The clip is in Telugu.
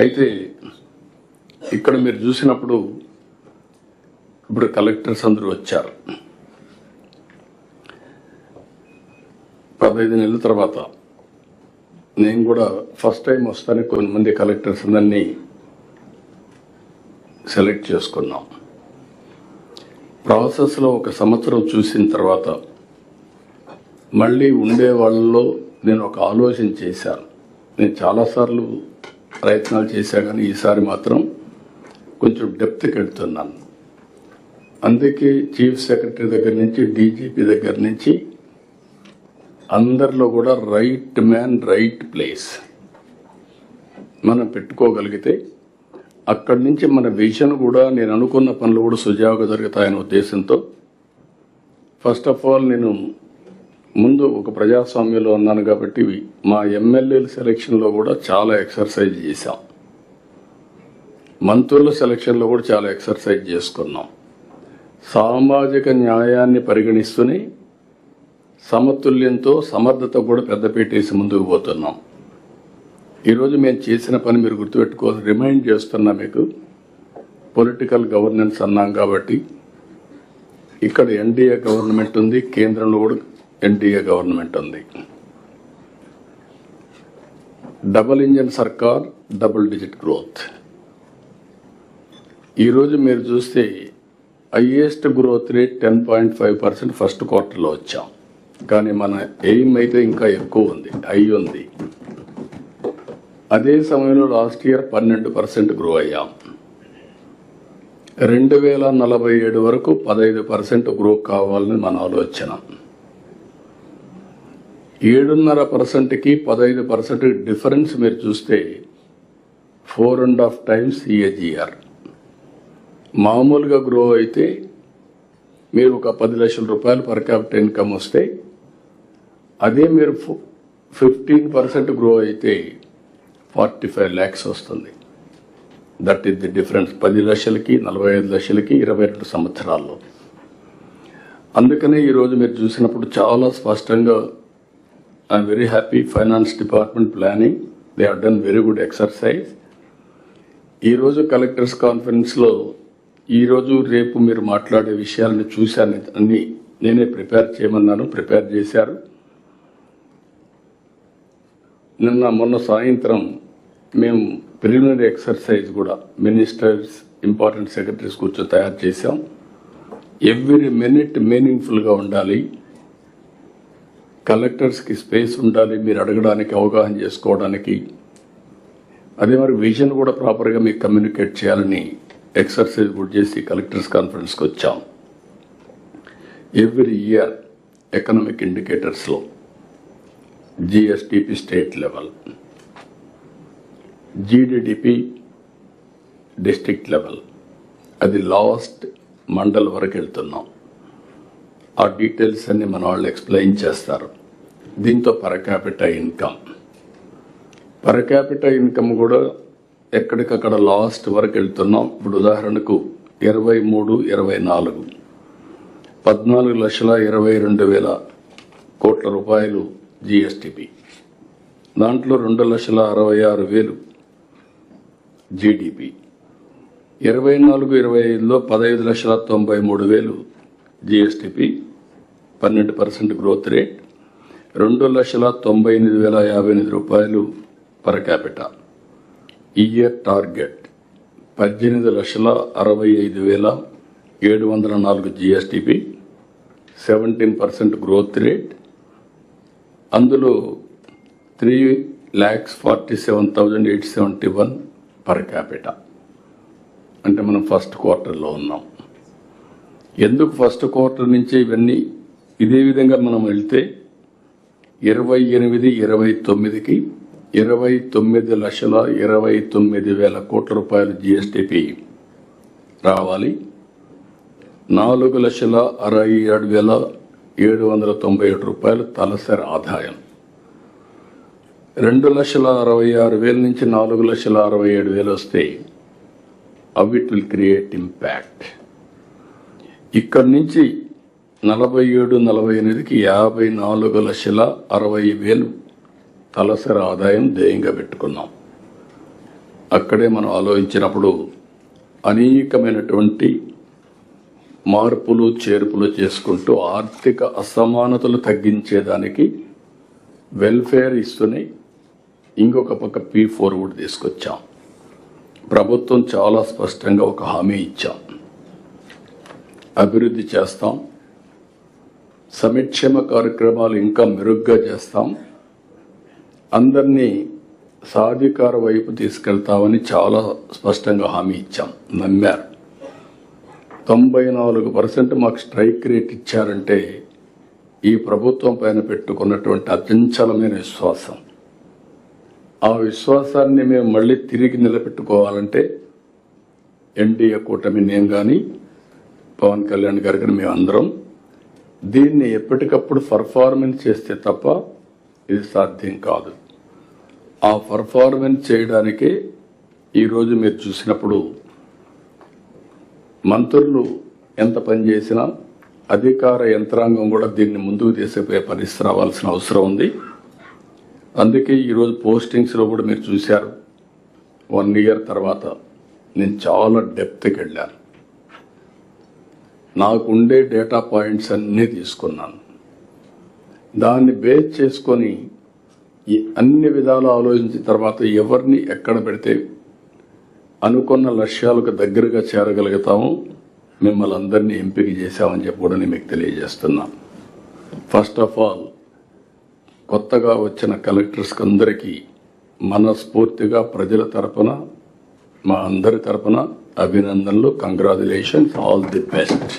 అయితే ఇక్కడ మీరు చూసినప్పుడు ఇప్పుడు కలెక్టర్స్ అందరూ వచ్చారు. పదహైదు నెలల తర్వాత నేను కూడా ఫస్ట్ టైం వస్తానే కొంతమంది కలెక్టర్స్ అందరినీ సెలెక్ట్ చేసుకున్నాం. ప్రాసెస్లో ఒక సంవత్సరం చూసిన తర్వాత మళ్ళీ ఉండే వాళ్ళలో నేను ఒక ఆలోచన చేశాను. నేను చాలాసార్లు ప్రయత్నాలు చేశా కానీ ఈసారి మాత్రం కొంచెం డెప్త్కి వెళ్తున్నాను. అందుకే చీఫ్ సెక్రటరీ దగ్గర నుంచి డీజీపీ దగ్గర నుంచి అందరిలో కూడా రైట్ మ్యాన్ రైట్ ప్లేస్ మనం పెట్టుకోగలిగితే అక్కడి నుంచి మన విజన్ కూడా నేను అనుకున్న పనులు కూడా సుజావుగా జరుగుతాయనే ఉద్దేశంతో ఫస్ట్ ఆఫ్ ఆల్ నేను ముందు ఒక ప్రజాస్వామ్యంలో ఉన్నాను కాబట్టి మా ఎమ్మెల్యేల సెలక్షన్లో కూడా చాలా ఎక్సర్సైజ్ చేశాం. మంత్రుల సెలక్షన్లో కూడా చాలా ఎక్సర్సైజ్ చేసుకున్నాం. సామాజిక న్యాయాన్ని పరిగణిస్తూనే సమతుల్యంతో సమర్థత కూడా పెద్దపీటేసి ముందుకు పోతున్నాం. ఈరోజు మేము చేసిన పని మీరు గుర్తుపెట్టుకోవాలి రిమైండ్ చేస్తున్నా మీకు. పొలిటికల్ గవర్నెన్స్ అన్నాం కాబట్టి ఇక్కడ ఎన్డీఏ గవర్నమెంట్ ఉంది కేంద్రంలో కూడా ఎన్డీఏ గవర్నమెంట్ ఉంది. డబుల్ ఇంజన్ సర్కార్ డబుల్ డిజిట్ గ్రోత్. ఈరోజు మీరు చూస్తే highest growth rate ten point five percent first క్వార్టర్లో వచ్చాం. కానీ మన ఎయిమ్ అయితే ఇంకా ఎక్కువ ఉంది హై ఉంది. అదే సమయంలో లాస్ట్ ఇయర్ పన్నెండు పర్సెంట్ గ్రో అయ్యాం. రెండు వేల నలభై ఏడు వరకు పదహైదు పర్సెంట్ గ్రో కావాలని మన ఆలోచన. ఏడున్నర పర్సెంట్కి పదహైదు పర్సెంట్ డిఫరెన్స్ మీరు చూస్తే ఫోర్ అండ్ హాఫ్ టైమ్స్ ఈఏజిఆర్. మామూలుగా గ్రో అయితే మీరు ఒక పది లక్షల రూపాయలు పర్ క్యాపిటల్ ఇన్కమ్ వస్తే అదే మీరు ఫిఫ్టీన్ పర్సెంట్ గ్రో అయితే ఫార్టీ ఫైవ్ ల్యాక్స్ వస్తుంది. That is the difference. పది లక్షలకి నలభై ఐదు లక్షలకి ఇరవై రెండు సంవత్సరాల్లో. అందుకనే ఈరోజు మీరు చూసినప్పుడు చాలా స్పష్టంగా I'm very happy finance department planning they have done very good exercise ఈరోజు కలెక్టర్స్ కాన్ఫరెన్స్లో ఈరోజు రేపు మీరు మాట్లాడే విషయాలను చూశాను. అన్ని నేనే ప్రిపేర్ చేయమన్నాను ప్రిపేర్ చేశారు. నిన్న మొన్న సాయంత్రం మేము ప్రిలిమినరీ ఎక్సర్సైజ్ కూడా మినిస్టర్స్ ఇంపార్టెంట్ సెక్రటరీస్ కూర్చొని తయారు చేశాం. ఎవ్రీ మినిట్ మీనింగ్ఫుల్గా ఉండాలి. కలెక్టర్స్కి స్పేస్ ఉండాలి మీరు అడగడానికి అవగాహన చేసుకోవడానికి. అదే మరి విజన్ కూడా ప్రాపర్గా మీకు కమ్యూనికేట్ చేయాలని ఎక్సర్సైజ్ కూడా చేసి కలెక్టర్స్ కాన్ఫరెన్స్కి వచ్చాం. Every year economic ఇండికేటర్స్లో GSDP state level GDDP district level అది లాస్ట్ మండల్ వరకు వెళ్తున్నాం. ఆ డీటెయిల్స్ అన్ని మన వాళ్ళు ఎక్స్ప్లెయిన్ చేస్తారు. దీంతో పరకాపిట ఇన్కమ్. పరకాపిట ఇన్కమ్ కూడా ఎక్కడికక్కడ లాస్ట్ వరకు వెళ్తున్నాం. ఇప్పుడు ఉదాహరణకు ఇరవై మూడు ఇరవై నాలుగు. పద్నాలుగు లక్షల ఇరవై రెండు వేల కోట్ల రూపాయలు జిఎస్టిపి. దాంట్లో రెండు లక్షల అరవై ఆరు వేలు జీడిపి. ఇరవై నాలుగు ఇరవై ఐదులో పదహైదు లక్షల తొంభై మూడు వేలు జిఎస్టిపి. పన్నెండు పర్సెంట్ గ్రోత్ రేట్. రెండు లక్షల తొంభై ఎనిమిది వేల యాభై ఎనిమిది రూపాయలు పర్ క్యాపిటల్ ఇయర్ టార్గెట్ పద్దెనిమిది లక్షల అరవై ఐదు వేల ఏడు వందల నాలుగు GSDP seventeen percent growth rate అందులో three lakhs forty seven thousand eight seventy one per capital అంటే మనం ఫస్ట్ క్వార్టర్లో ఉన్నాం. ఎందుకు ఫస్ట్ క్వార్టర్ నుంచి ఇవన్నీ ఇదే విధంగా మనం వెళ్తే ఇరవై ఎనిమిది ఇరవై తొమ్మిదికి ఇరవై తొమ్మిది లక్షల ఇరవై తొమ్మిది వేల కోట్ల రూపాయలు జిఎస్టిపి రావాలి. నాలుగు లక్షల అరవై ఏడు వేల ఏడు వందల తొంభై ఏడు రూపాయలు తలసరి ఆదాయం. రెండు లక్షల అరవై ఆరు వేల నుంచి నాలుగు లక్షల అరవై ఏడు వేలు వస్తే అవి ఇట్ విల్ క్రియేట్ ఇంపాక్ట్ ఇక్కడి నుంచి నలభై ఏడు నలభై ఎనిమిదికి యాభై నాలుగు లక్షల అరవై వేలు తలసరి ఆదాయం ధ్యేయంగా పెట్టుకున్నాం. అక్కడే మనం ఆలోచించినప్పుడు అనేకమైనటువంటి మార్పులు చేర్పులు చేసుకుంటూ ఆర్థిక అసమానతలు తగ్గించేదానికి వెల్ఫేర్ ఇస్తూనే ఇంకొక పక్క పీ ఫోర్ కూడా తీసుకొచ్చాం. ప్రభుత్వం చాలా స్పష్టంగా ఒక హామీ ఇచ్చాం. అభివృద్ధి చేస్తాం. సంక్షేమ కార్యక్రమాలు ఇంకా మెరుగ్గా చేస్తాం. అందరినీ సాధికార వైపు తీసుకెళ్తామని చాలా స్పష్టంగా హామీ ఇచ్చాం. నమ్మారు. తొంభై నాలుగు పర్సెంట్ మాకు స్ట్రైక్ రేట్ ఇచ్చారంటే ఈ ప్రభుత్వం పైన పెట్టుకున్నటువంటి అచంచలమైన విశ్వాసం. ఆ విశ్వాసాన్ని మేము మళ్ళీ తిరిగి నిలబెట్టుకోవాలంటే ఎన్డీఏ కూటమి నేను కానీ పవన్ కళ్యాణ్ గారు కానీ మేమందరం దీన్ని ఎప్పటికప్పుడు పర్ఫార్మెన్స్ చేస్తే తప్ప ఇది సాధ్యం కాదు. ఆ పర్ఫార్మెన్స్ చేయడానికే ఈరోజు మీరు చూసినప్పుడు మంత్రులు ఎంత పనిచేసినా అధికార యంత్రాంగం కూడా దీన్ని ముందుకు తీసుకుపోయే పరిస్థితి రావాల్సిన అవసరం ఉంది. అందుకే ఈరోజు పోస్టింగ్స్లో కూడా మీరు చూశారు. వన్ ఇయర్ తర్వాత నేను చాలా డెప్త్కి వెళ్ళాను. నాకుండే డేటా పాయింట్స్ అన్నీ తీసుకున్నాను. దాన్ని బేస్ చేసుకొని అన్ని విధాలు ఆలోచించిన తర్వాత ఎవరిని ఎక్కడ పెడితే అనుకున్న లక్ష్యాలకు దగ్గరగా చేరగలుగుతాము మిమ్మల్ని అందరినీ ఎంపిక చేశామని చెప్పి కూడా నేను మీకు తెలియజేస్తున్నా. ఫస్ట్ ఆఫ్ ఆల్ కొత్తగా వచ్చిన కలెక్టర్స్కి అందరికీ మనస్ఫూర్తిగా ప్రజల తరపున మా అందరి తరపున అభినందనలు కంగ్రాచులేషన్స్ ఆల్ ది బెస్ట్